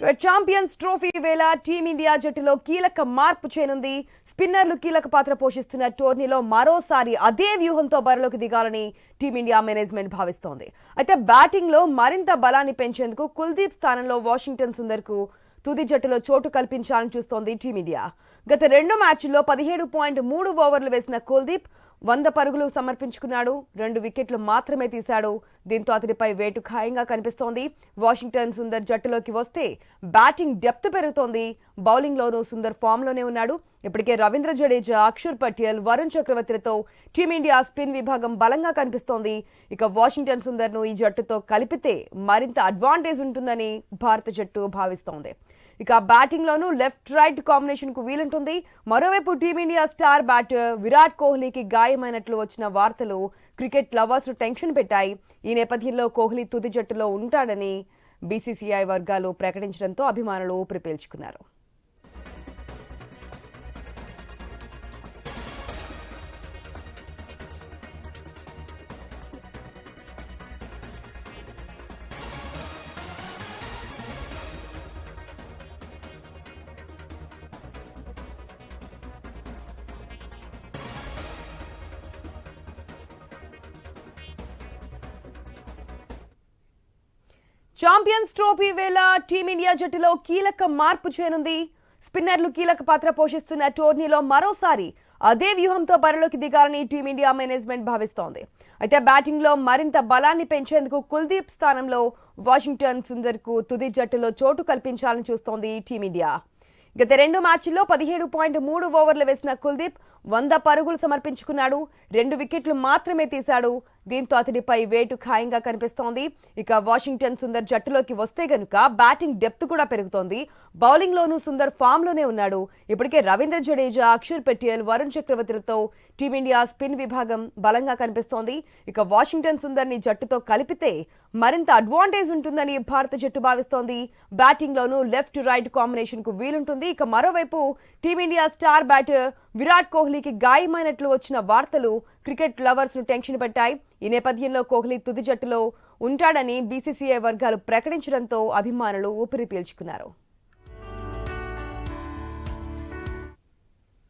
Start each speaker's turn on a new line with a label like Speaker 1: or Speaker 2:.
Speaker 1: Champions trophy వేళ team India జట్టులో కీలక మార్పు చేయనుంది. స్పిన్నర్లు కీలక పాత్ర పోషిస్తున్న టోర్నీలో మరోసారి అదే వ్యూహంతో బరిలోకి దిగాలని టీమిండియా మేనేజ్మెంట్ భావిస్తోంది. అయితే బ్యాటింగ్లో మరింత బలాన్ని పెంచేందుకు కుల్దీప్ స్థానంలో వాషింగ్టన్ సుందర్కు తుది జట్టులో చోటు కల్పించాలని చూస్తోంది టీమిండియా. గత రెండు మ్యాచ్ల్లో పదిహేడు పాయింట్ మూడు ఓవర్లు వేసిన కుల్దీప్ వంద పరుగులు సమర్పించుకున్నాడు. రెండు వికెట్లు మాత్రమే తీశాడు. దీంతో అతడిపై వేటు ఖాయంగా కనిపిస్తోంది. వాషింగ్టన్ సుందర్ జట్టులోకి వస్తే బ్యాటింగ్ డెప్త్ పెరుగుతోంది. బౌలింగ్లోనూ సుందర్ ఫామ్లోనే ఉన్నాడు. ఇప్పటికే రవీంద్ర జడేజా అక్షర్ పటేల్ వరుణ్ చక్రవర్తిలతో టీమిండియా స్పిన్ విభాగం బలంగా కనిపిస్తోంది. ఇక వాషింగ్టన్ సుందర్ను ఈ జట్టుతో కలిపితే మరింత అడ్వాంటేజ్ ఉంటుందని భారత జట్టు భావిస్తోంది. ఇక బ్యాటింగ్లోనూ లెఫ్ట్ రైట్ కాంబినేషన్కు వీలుంటుంది. మరోవైపు టీమిండియా స్టార్ బ్యాటర్ విరాట్ కోహ్లీకి గాయమైనట్లు వచ్చిన వార్తలు క్రికెట్ లవర్స్ టెన్షన్ పెట్టాయి. ఈ నేపథ్యంలో కోహ్లీ తుది జట్టులో ఉంటాడని బీసీసీఐ వర్గాలు ప్రకటించడంతో అభిమానులు ఊపిరి పీల్చుకున్నారు. ఛాంపియన్స్ ట్రోఫీ వేళ టీమిండియా జట్టులో కీలక మార్పు చేయనుంది. స్పిన్నర్లు కీలక పాత్ర పోషిస్తున్న టోర్నీలో మరోసారి అదే వ్యూహంతో బరిలోకి దిగాలని టీమిండియా మేనేజ్మెంట్ భావిస్తోంది. అయితే బ్యాటింగ్లో మరింత బలాన్ని పెంచేందుకు కుల్దీప్ స్థానంలో వాషింగ్టన్ సుందర్కు తుది జట్టులో చోటు కల్పించాలని చూస్తోంది టీమిండియా గత రెండు మ్యాచ్ల్లో పదిహేడు పాయింట్ మూడు ఓవర్లు వేసిన కుల్దీప్ వంద పరుగులు సమర్పించుకున్నాడు. రెండు వికెట్లు మాత్రమే తీశాడు. దీంతో అతడిపై వేటు ఖాయంగా కనిపిస్తోంది. ఇక వాషింగ్టన్ సుందర్ జట్టులోకి వస్తే గనుక బ్యాటింగ్ డెప్త్ కూడా పెరుగుతోంది. బౌలింగ్ లోనూ సుందర్ ఫామ్లోనే ఉన్నాడు. ఇప్పటికే రవీంద్ర జడేజా అక్షర్ పటేల్ వరుణ్ చక్రవర్తిలతో టీమిండియా స్పిన్ విభాగం బలంగా కనిపిస్తోంది. ఇక వాషింగ్టన్ సుందర్ని జట్టుతో కలిపితే మరింత అడ్వాంటేజ్ ఉంటుందని భారత జట్టు భావిస్తోంది. బ్యాటింగ్ లోనూ లెఫ్ట్ రైట్ కాంబినేషన్కు వీలుంటుంది. ఇక మరోవైపు టీమిండియా స్టార్ బ్యాటర్ విరాట్ కోహ్లీకి గాయమైనట్లు వచ్చిన వార్తలు క్రికెట్ లవర్స్ను టెన్షన్ పెట్టాయి. ఈ నేపథ్యంలో కోహ్లీ తుది జట్టులో ఉంటాడని బీసీసీఐ వర్గాలు ప్రకటించడంతో అభిమానులు ఊపిరి పీల్చుకున్నారు.